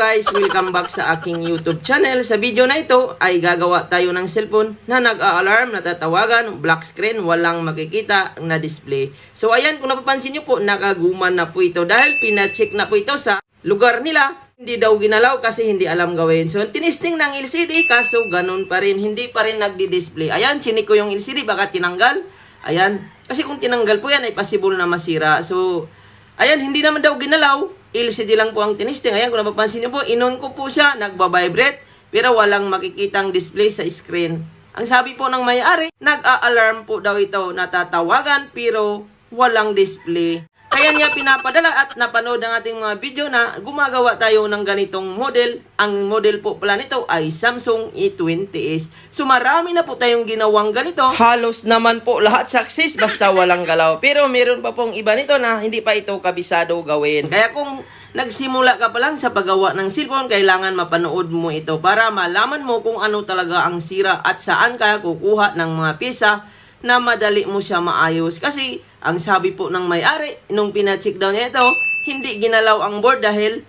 guys! Welcome back sa aking YouTube channel. Sa video na ito ay gagawa tayo ng cellphone na nag-a-alarm, natatawagan, black screen, walang makikita na display. So ayan, kung napapansin nyo po, nakaguman na po ito dahil pina-check na po ito sa lugar nila. Hindi daw ginalaw kasi hindi alam gawin. So tinisting ng LCD kaso ganun pa rin, hindi pa rin nagdi-display. Ayan, chinik ko yung LCD, baka tinanggal. Ayan, kasi kung tinanggal po yan ay possible na masira. So, ayan, hindi naman daw ginalaw. LCD lang po ang tinisting. Ayan, kung napapansin niyo po, inon ko po siya, nagbabibrate, pero walang makikitang display sa screen. Ang sabi po ng may-ari, nag-a-alarm po daw ito, natatawagan, pero walang display. Kaya niya pinapadala at napanood ang ating mga video na gumagawa tayo ng ganitong model. Ang model po pala nito ay Samsung E20s. So marami na po tayong ginawang ganito. Halos naman po lahat success basta walang galaw. Pero meron pa pong iba nito na hindi pa ito kabisado gawin. Kaya kung nagsimula ka pa lang sa paggawa ng cellphone, kailangan mapanood mo ito para malaman mo kung ano talaga ang sira at saan ka kukuha ng mga pyesa na madali mo siya maayos. Kasi, ang sabi po ng may-ari, nung pina-check daw niya ito, hindi ginalaw ang board dahil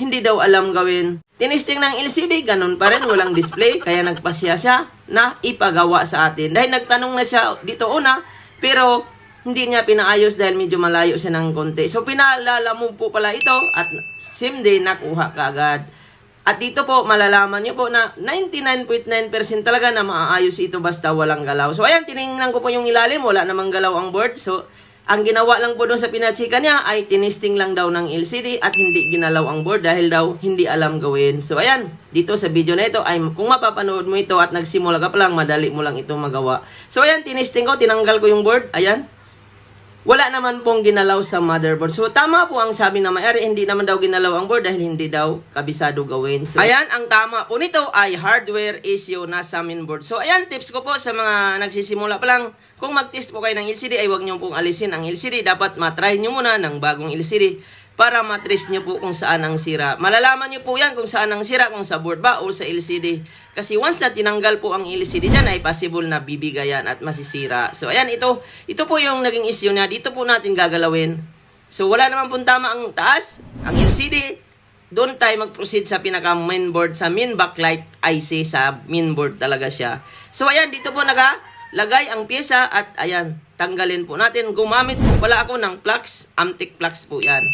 hindi daw alam gawin. Tinisting ng LCD, ganun pa rin, walang display, kaya nagpasya siya na ipagawa sa atin. Dahil nagtanong na siya dito una, pero hindi niya pinaayos dahil medyo malayo siya ng konti. So, pinaalala mo po pala ito at same day nakuha ka. At dito po, malalaman nyo po na 99.9% talaga na maaayos ito basta walang galaw. So, ayan, tinignan ko po yung ilalim. Wala namang galaw ang board. So, ang ginawa lang po doon sa pinachika niya ay tinisting lang daw ng LCD at hindi ginalaw ang board dahil daw hindi alam gawin. So, ayan, dito sa video na ito ay kung mapapanood mo ito at nagsimula ka pa lang, madali mo lang itong magawa. So, ayan, tinisting ko, tinanggal ko yung board. Ayan, wala naman pong ginalaw sa motherboard. So, tama po ang sabi na may-ari, hindi naman daw ginalaw ang board dahil hindi daw kabisado gawin. So, ayan, ang tama po nito ay hardware issue na sa mainboard. So, ayan, tips ko po sa mga nagsisimula pa lang. Kung mag-test po kayo ng LCD, ay huwag niyo pong alisin ang LCD. Dapat matry niyo muna ng bagong LCD para matrace niyo po kung saan ang sira. Malalaman niyo po yan kung saan ang sira, kung sa board ba o sa LCD. Kasi once na tinanggal po ang LCD dyan, ay possible na bibigayan at masisira. So, ayan, ito, ito po yung naging issue niya. Dito po natin gagalawin. So, wala naman pong tama ang taas, ang LCD. Doon tayo mag-proceed sa pinaka mainboard, sa main backlight IC, sa mainboard talaga siya. So, ayan, dito po nagalagay ang pyesa at ayan, tanggalin po natin. Gumamit po pala ako ng plugs, Amtech plugs po yan.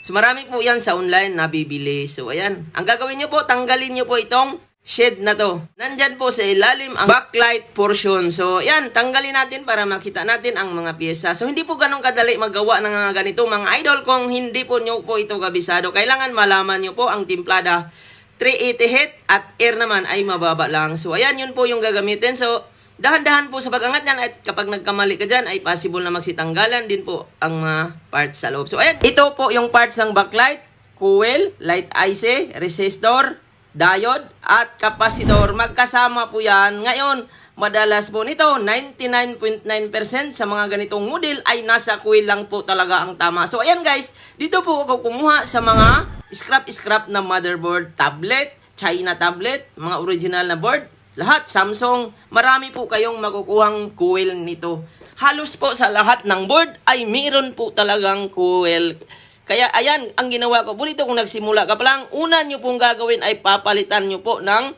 So marami po yan sa online na bibili. So ayan, ang gagawin nyo po, tanggalin nyo po itong shade na to. Nandyan po sa ilalim ang backlight portion. So ayan, tanggalin natin para makita natin ang mga pyesa. So hindi po ganun kadali magawa ng mga ganito mga idol kung hindi po nyo po ito kabisado. Kailangan malaman nyo po ang timplada 380 heat at air naman ay mababa lang. So ayan, yun po yung gagamitin. So dahan-dahan po sa pag-angat niyan at kapag nagkamali ka dyan ay possible na magsitanggalan din po ang mga parts sa loob. So ayan, ito po yung parts ng backlight, coil, light IC, resistor, diode, at capacitor. Magkasama po yan. Ngayon, madalas po nito, 99.9% sa mga ganitong model ay nasa coil lang po talaga ang tama. So ayan guys, dito po ako kumuha sa mga scrap-scrap na motherboard, tablet, China tablet, mga original na board, lahat, Samsung, marami po kayong makukuhang coil nito. Halos po sa lahat ng board ay meron po talagang coil. Kaya ayan, ang ginawa ko po dito kung nagsimula ka pa lang, una nyo pong gagawin ay papalitan nyo po ng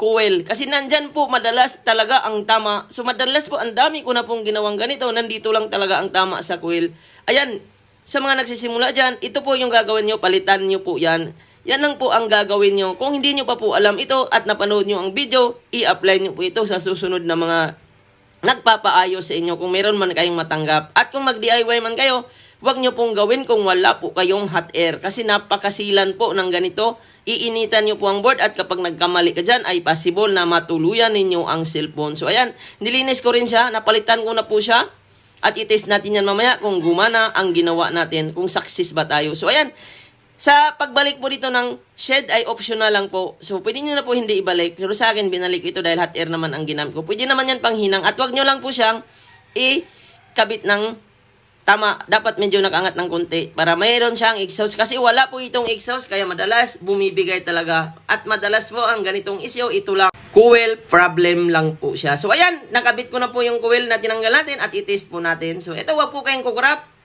coil. Kasi nandyan po madalas talaga ang tama. So madalas po ang dami ko na pong ginawang ganito, nandito lang talaga ang tama sa coil. Ayan, sa mga nagsisimula dyan, ito po yung gagawin nyo, palitan nyo po yan. Yan lang po ang gagawin nyo. Kung hindi nyo pa po alam ito at napanood nyo ang video, i-apply nyo po ito sa susunod na mga nagpapaayos sa inyo kung meron man kayong matanggap. At kung mag-DIY man kayo, huwag nyo pong gawin kung wala po kayong hot air. Kasi napakasilan po ng ganito. Iinitan nyo po ang board at kapag nagkamali ka dyan, ay possible na matuluyan ninyo ang cellphone. So ayan, nilinis ko rin siya. Napalitan ko na po siya. At i-test natin yan mamaya kung gumana ang ginawa natin, kung success ba tayo. So ayan, sa pagbalik po dito ng shed ay optional lang po. So, pwede nyo na po hindi ibalik. Pero sa akin, binalik ito dahil hot air naman ang ginamit ko. Pwede naman yan panghinang. At wag nyo lang po siyang ikabit ng tama. Dapat medyo nakangat ng konti para mayroon siyang exhaust. Kasi wala po itong exhaust kaya madalas bumibigay talaga. At madalas po ang ganitong issue, ito lang. Coil problem lang po siya. So, ayan, nakabit ko na po yung coil na tinanggal natin at i-test po natin. So, ito wag po kayong kukurap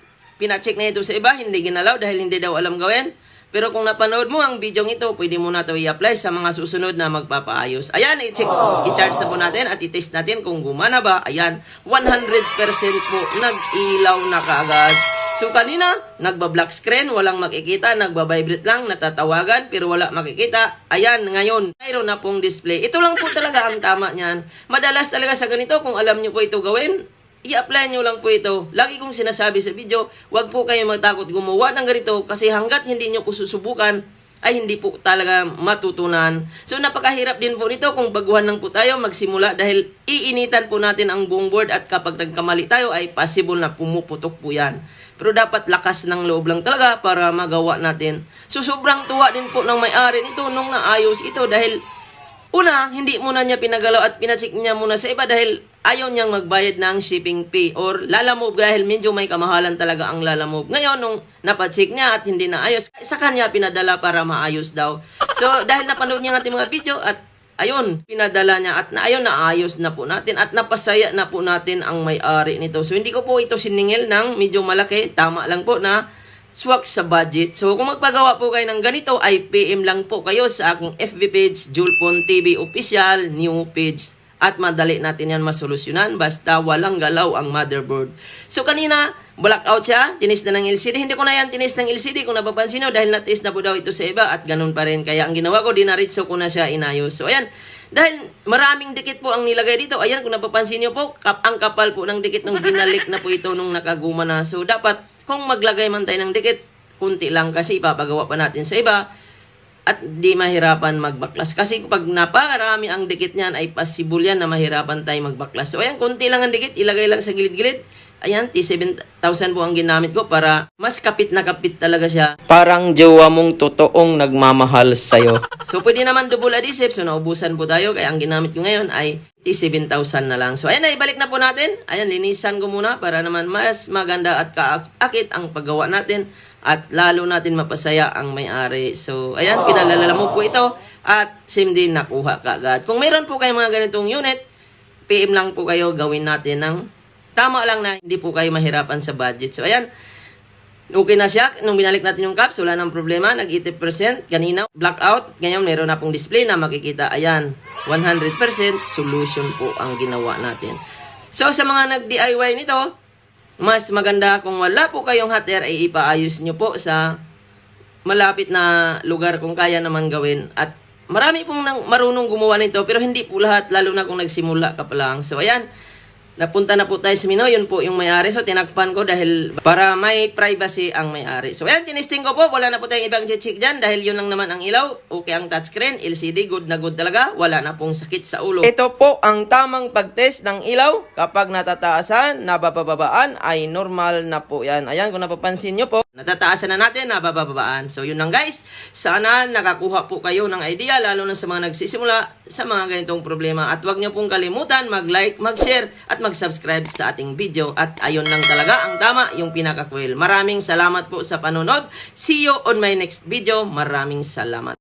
pina-check na ito sa iba, hindi ginalaw dahil hindi daw alam gawin. Pero kung napanood mo ang video ito, pwede mo na ito i-apply sa mga susunod na magpapaayos. Ayan, i-check, i-charge na po natin at i-test natin kung gumana ba. Ayan, 100% po nag-ilaw na kaagad. So kanina, nagba-black screen, walang makikita, nagba-vibrate lang, natatawagan, pero wala makikita. Ayan, ngayon, mayroon na pong display. Ito lang po talaga ang tama niyan. Madalas talaga sa ganito, kung alam niyo po ito gawin, i-apply nyo lang po ito. Lagi kong sinasabi sa video, wag po kayo magtakot gumawa ng ganito kasi hanggat hindi nyo po susubukan, ay hindi po talaga matutunan. So napakahirap din po nito kung baguhan lang po tayo magsimula dahil iinitan po natin ang buong board at kapag nagkamali tayo ay possible na pumuputok po yan. Pero dapat lakas ng loob lang talaga para magawa natin. So sobrang tuwa din po ng may-ari nito nung naayos ito dahil Una, hindi muna niya pinagalaw at pinacheck niya muna sa iba dahil ayaw niyang magbayad ng shipping fee or lalamove dahil medyo may kamahalan talaga ang lalamove. Ngayon, nung napacheck niya at hindi na ayos, sa kanya pinadala para maayos daw. So, dahil napanood niya ang ating mga video at ayun, pinadala niya at na, ayun, naayos na po natin at napasaya na po natin ang may-ari nito. So, hindi ko po ito siningil ng medyo malaki. Tama lang po na swak sa budget. So, kung magpagawa po kayo ng ganito, ay PM lang po kayo sa aking FB page, Julpon TV Official, new page. At madali natin yan masolusyonan basta walang galaw ang motherboard. So, kanina, blackout siya, tinis na ng LCD. Hindi ko na yan tinis ng LCD kung napapansin nyo dahil natis na po daw ito sa iba at ganun pa rin. Kaya ang ginawa ko, dinaritso ko na siya inayos. So, ayan. Dahil maraming dikit po ang nilagay dito. Ayan, kung napapansin nyo po, kap ang kapal po ng dikit nung binalik na po ito nung nakaguma na. So, dapat kung maglagay man tayo ng dikit, kunti lang kasi ipapagawa pa natin sa iba at di mahirapan magbaklas. Kasi kapag napakarami ang dikit niyan, ay possible yan na mahirapan tayo magbaklas. So, ayan, kunti lang ang dikit, ilagay lang sa gilid-gilid. Ayan, T7,000 po ang ginamit ko para mas kapit na kapit talaga siya. Parang jowa mong totoong nagmamahal sa'yo. so, pwede naman double adhesive. So, naubusan po tayo. Kaya ang ginamit ko ngayon ay T7,000 na lang. So, ayan na, ibalik na po natin. Ayan, linisan ko muna para naman mas maganda at kaakit ang paggawa natin at lalo natin mapasaya ang may-ari. So, ayan, pinalalala mo po ito at same din nakuha kaagad. Kung meron po kayong mga ganitong unit, PM lang po kayo gawin natin ng tama lang na hindi po kayo mahirapan sa budget. So, ayan, Okay na siya. Nung binalik natin yung caps, wala nang problema. Nag-80%. Kanina, blackout. Ngayon, meron na pong display na makikita. Ayan, 100% solution po ang ginawa natin. So, sa mga nag-DIY nito, mas maganda kung wala po kayong hot air, ay ipaayos nyo po sa malapit na lugar kung kaya naman gawin. At marami pong marunong gumawa nito, pero hindi po lahat, lalo na kung nagsimula ka pa lang. So, ayan, Napunta na po tayo sa Mino, yun po yung may-ari. So, tinakpan ko dahil para may privacy ang may-ari. So, ayan, tinisting ko po. Wala na po tayong ibang check dyan dahil yun lang naman ang ilaw. Okay ang touchscreen, LCD, good na good talaga. Wala na pong sakit sa ulo. Ito po ang tamang pag-test ng ilaw. Kapag natataasan, nabababaan, ay normal na po yan. Ayan, kung napapansin nyo po, natataasan na natin, nabababaan. So, yun lang guys. Sana nakakuha po kayo ng idea, lalo na sa mga nagsisimula sa mga ganitong problema. At huwag nyo pong kalimutan mag-like, mag-share, at mag-subscribe sa ating video. At ayun lang talaga ang tama, yung pinaka-cool. Maraming salamat po sa panonood. See you on my next video. Maraming salamat.